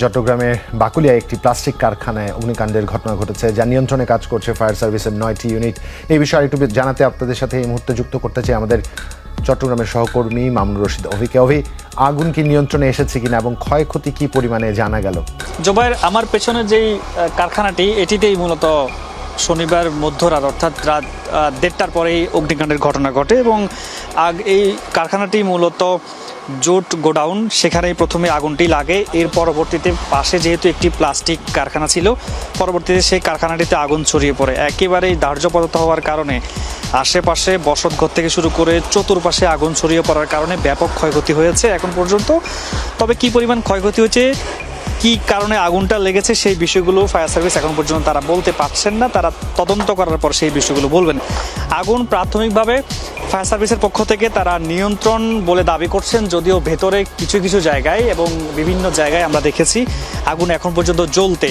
চট্টগ্রামের বাকুলিয়া একটি প্লাস্টিক কারখানায় অগ্নিকাণ্ডের ঘটনা ঘটেছে, যা নিয়ন্ত্রণে কাজ করছে ফায়ার সার্ভিসের নয়টি ইউনিট। এই বিষয়ে একটু জানাতে আপনাদের সাথে এই মুহূর্তে যুক্ত করতে চাই আমাদের চট্টগ্রামের সহকর্মী মামুন রশিদ। অভিকে, অভি, আগুন কি নিয়ন্ত্রণে এসেছে কিনা এবং ক্ষয়ক্ষতি কি পরিমাণে জানা গেল? জোবাইর আমার পেছনে যেই কারখানাটি, এটিতেই মূলত শনিবার মধ্যরাত, অর্থাৎ রাত দেড়টার পরেই অগ্নিকাণ্ডের ঘটনা ঘটে এবং আগ, এই কারখানাটি মূলত জোট গোডাউন, সেখানেই প্রথমে আগুনটি লাগে। এর পরবর্তীতে পাশে যেহেতু একটি প্লাস্টিক কারখানা ছিল, পরবর্তীতে সেই কারখানাটিতে আগুন ছড়িয়ে পড়ে। একেবারেই দাহ্য পদার্থ হওয়ার কারণে আশেপাশে বসতঘর থেকে শুরু করে চতুর্পাশে আগুন ছড়িয়ে পড়ার কারণে ব্যাপক ক্ষয়ক্ষতি হয়েছে এখন পর্যন্ত। তবে কি পরিমাণ ক্ষয়ক্ষতি হয়েছে কি কারণে আগুনটা লেগেছে সেই বিষয়গুলো ফায়ার সার্ভিস এখন পর্যন্ত তারা বলতে পারছেন না। তারা তদন্ত করার পর সেই বিষয়গুলো বলবেন। আগুন প্রাথমিকভাবে ফায়ার সার্ভিসের পক্ষ থেকে তারা নিয়ন্ত্রণ বলে দাবি করছেন, যদিও ভেতরে কিছু কিছু জায়গায় এবং বিভিন্ন জায়গায় আমরা দেখেছি আগুন এখন পর্যন্ত জ্বলতে